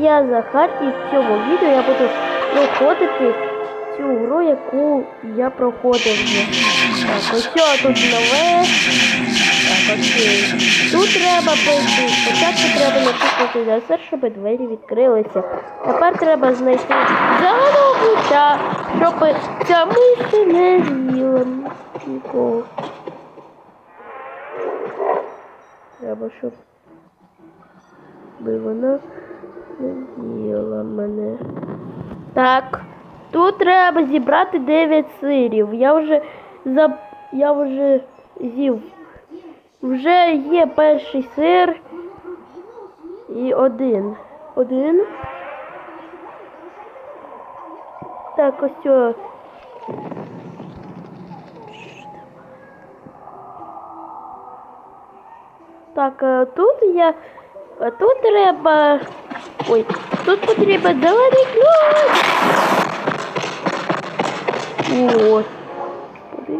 Я Захар і в цьому відео я буду проходити цю гру, яку я проходив. Так, ось що тут нове. Так, окей. Тут треба пройти. Спочатку треба натиснути на все, щоб двері відкрилися. Тепер треба знайти зеленого щоб ця миша не з'їла нікого. Треба, щоб би вона не мене. Так, тут треба зібрати 9 сирів. Я вже за... я вже з'їв. Вже є перший сир і один. Один. Так, ось цього. Так, е, тут я. а Тут треба. Ой, тут потрібен зелений ключ. О, Господи.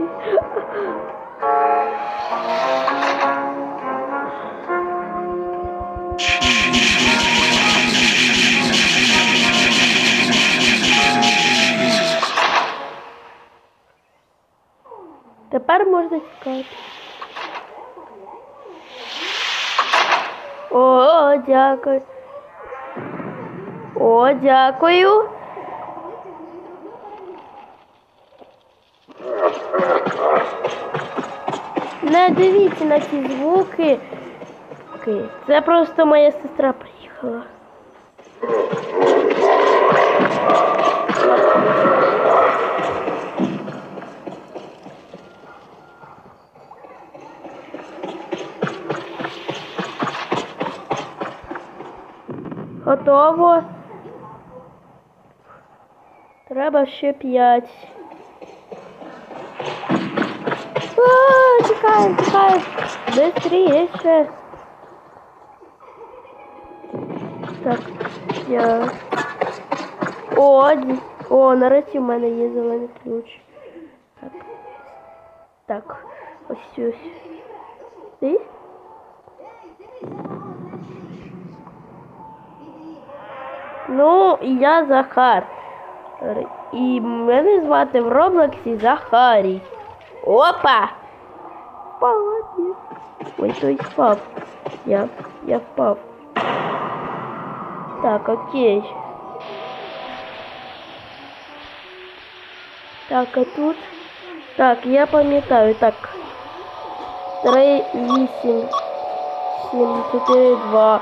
Тепер можна тікати. О, дякую. О, дякую. Не дивіться на ці звуки. Це просто моя сестра приїхала. Готово. Треба ще п'ять. А, Чекаємо, чекаємо. Быстріше. Так, я. О, ді- о, нарешті в мене є зелений ключ. Так. Так. Ось ось. Ти? Ну, я Захар. Р- І мене звати в Роблоксі Захарій. Опа! Молодець. Ой, той впав. Я, я впав. Так, окей. Так, а тут. Так, я пам'ятаю. Так. 3, 8, 7, 4, 2.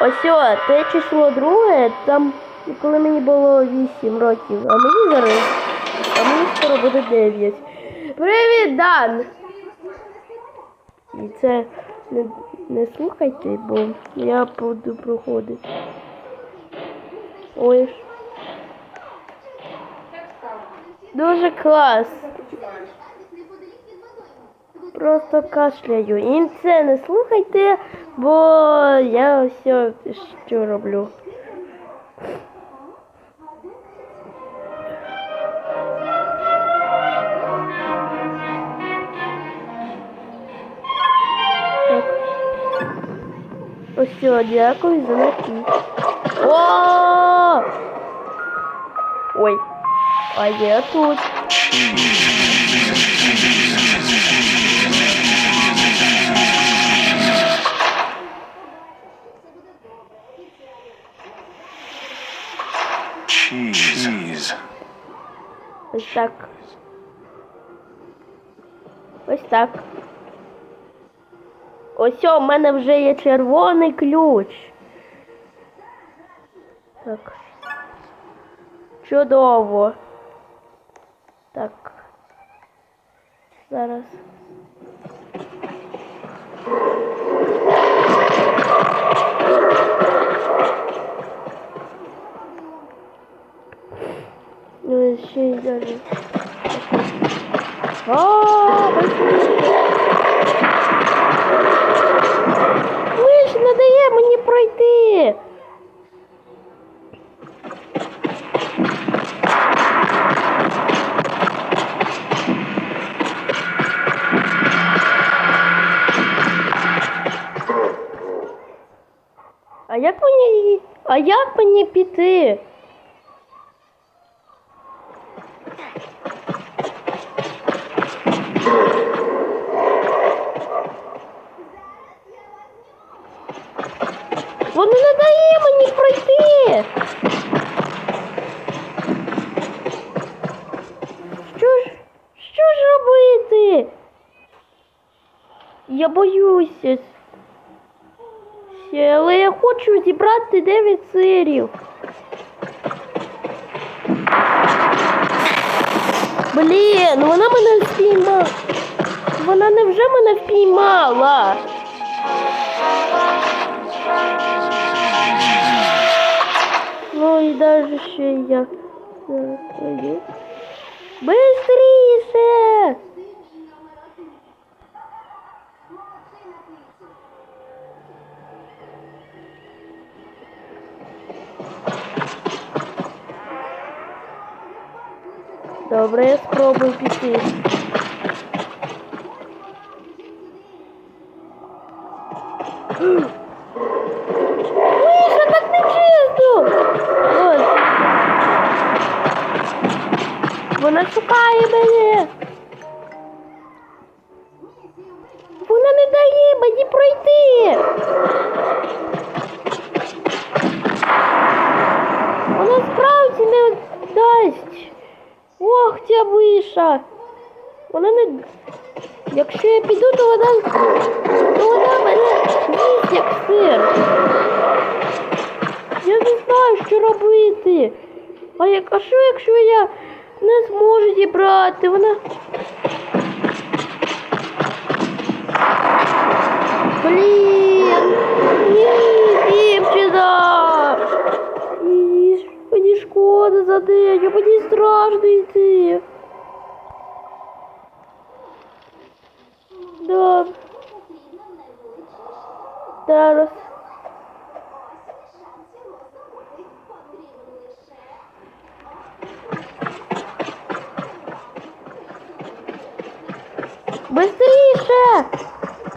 Ось о, те число друге, там, коли мені було 8 років, а мені зараз, а мені скоро буде 9. Привіт, Дан! І це не, не слухайте, бо я буду проходити. Ой. Дуже клас. Просто кашляю. І це не слухайте, бо я все що роблю. Ось все, дякую за напій. О! Ой, а я тут. Cheese. Ось так. Ось так. Ось у мене вже є червоний ключ. Так. Чудово. Так. Зараз. Ну, ще й даже. О, ви ж не дає мені пройти. А як мені А як мені піти? Я боюся. Але я хочу зібрати 9 сирів. Блін, вона мене впіймала. Вона невже мене впіймала? Ну і даже ще я зараз. Бистріше! Добре, я спробую піти. Миша, так не чисто! Вона шукає мене. Вона не дає мені пройти. Вона справді не дасть. Ох, ця виша. Вона не. Якщо я піду, то вона. То вона мене їсть як сир. Я не знаю, що робити. А як, а що, якщо я не зможу зібрати? Вона.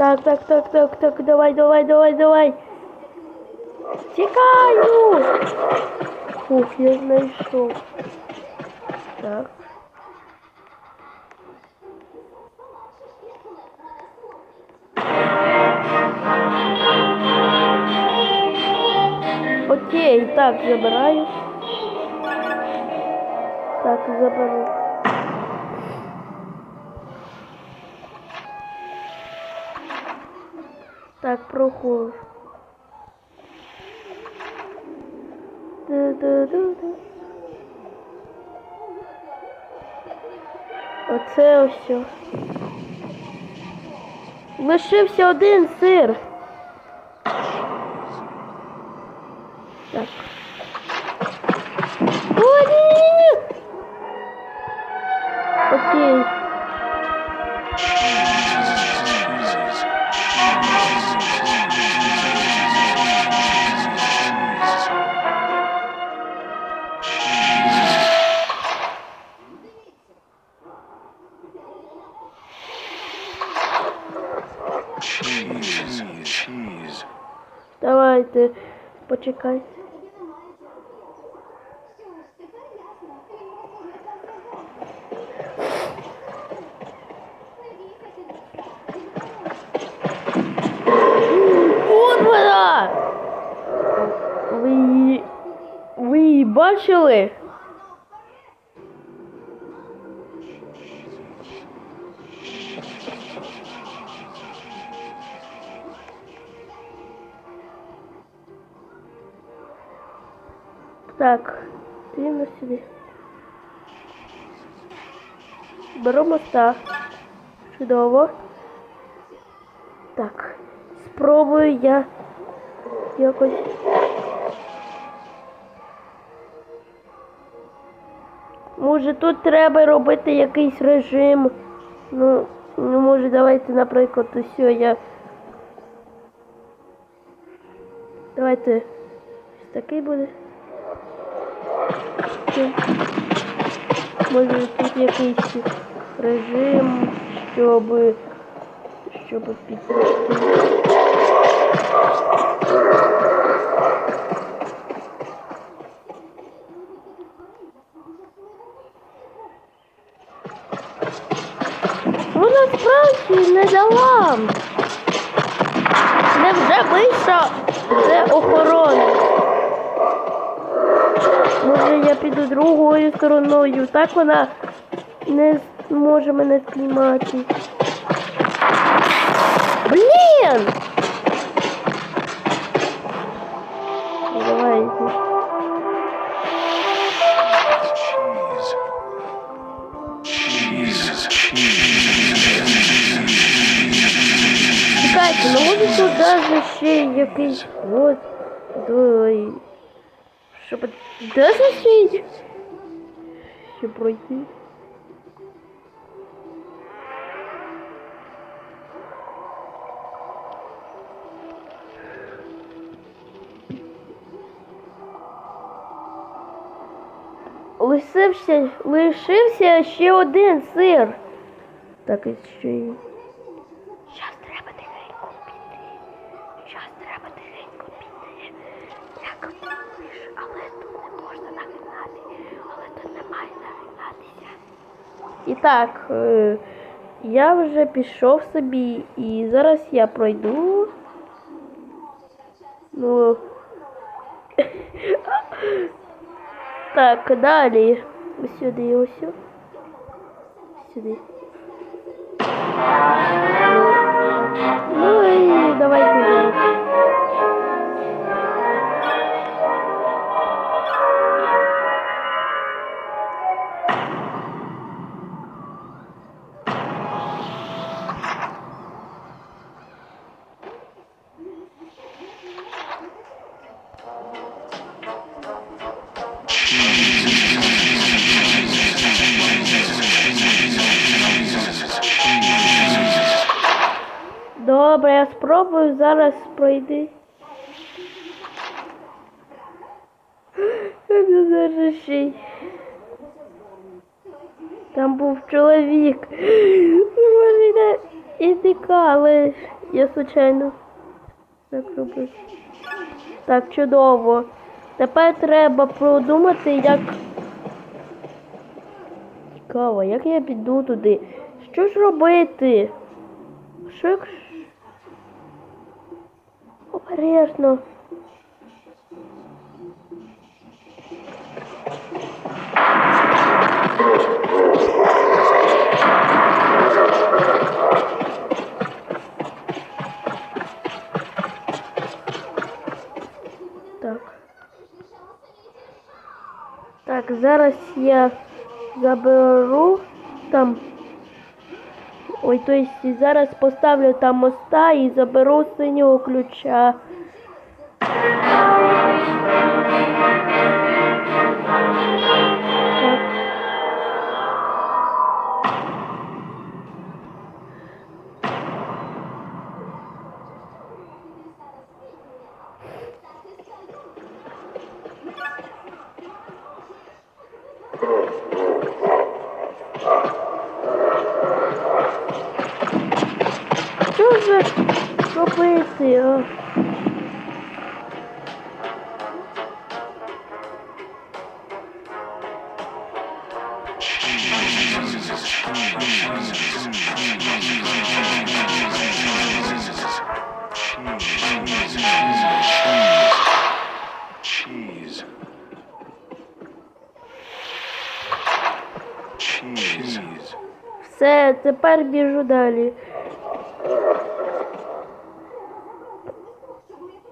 Так, так, так, так, так, давай, давай, давай, давай. Тікаю! Ух, я знайшов. Так. Окей, так, забираю. Так, заберу. Так, проходжу. Оце ось. Лишився один сир. Давайте, почекай. От вона! Ви її... Ви її бачили? Так, дивно сюди. Беру моста. Чудово. Так, спробую я якось. Може тут треба робити якийсь режим. Ну, ну може давайте, наприклад, ось я. Давайте ось такий буде. Може тут якийсь режим, щоб щоб підписати. Вона ну, справді не дала. Невже вийшов це охорона? Може я піду другою стороною, так вона не зможе мене спіймати. Блін! Давайте. Чекайте, ну може тут даже ще якийсь вот той. Щоб де ще ще пройти? Лишився, лишився ще один сир. Так і ще й. Щас треба тихенько піти. Щас треба тихенько піти. Як пиш, але тут не можна нагинати. Але тут немає нагинатися. І так, е, я вже пішов собі і зараз я пройду. Ну. Так, далі. Сюди, ось. Сюди. Добре, я спробую зараз пройти. Там був чоловік. Може йде і тікали. Я случайно так робив. Так, чудово. Тепер треба продумати, як. Цікаво, як я піду туди. Що ж робити? Що як... Обережно. Так. Так, зараз я заберу там Ой, то есть зараз поставлю там моста і заберу синього ключа. Все, тепер біжу далі.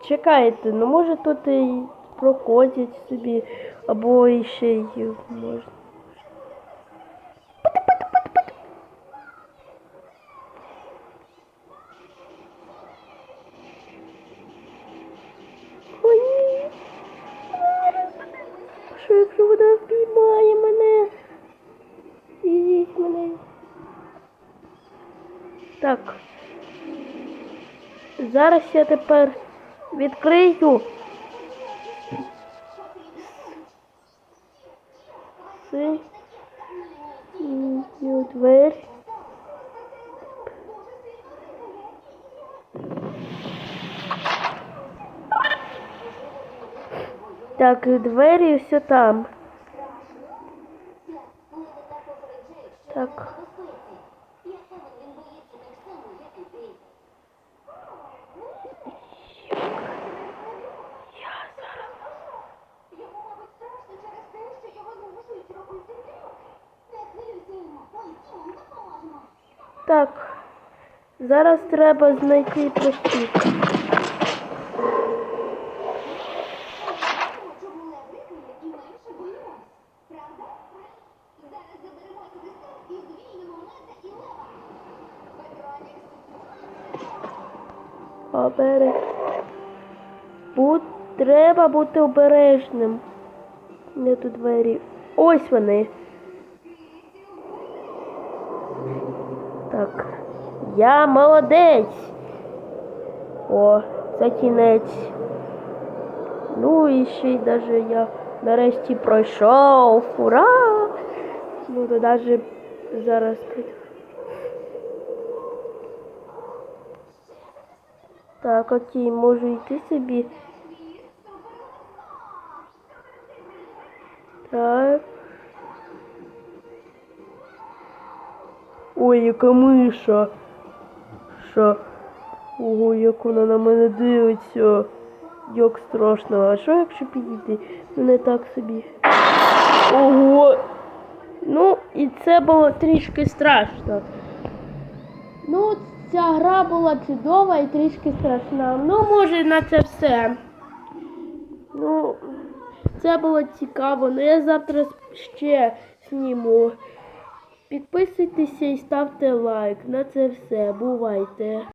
Чекайте, ну може тут і проходять собі, або іще й можна. Зараз я тепер відкрию. Синю двері. Так, двері все там. Так. Так. Зараз треба знайти прохід. Чому не викриє і менше боїмось? Правда? Зараз заберемо свисток і звільнимо Мета і Лева. Петронікс. Обере. Будь... Треба бути обережним. Де тут двері? Ось вони. Так. Я молодець. О, це кінець. Ну і ще й даже я нарешті пройшов. Ура! Ну то даже зараз. Так, окей, можу йти собі. Ой, яка миша. Що? Ого, як вона на мене дивиться. Як страшно. А що якщо підійти? Не так собі. Ого. Ну, і це було трішки страшно. Ну, ця гра була чудова і трішки страшна. Ну, може, на це все. Ну, це було цікаво. Ну, я завтра ще зніму. Підписуйтеся і ставте лайк. На це все. Бувайте.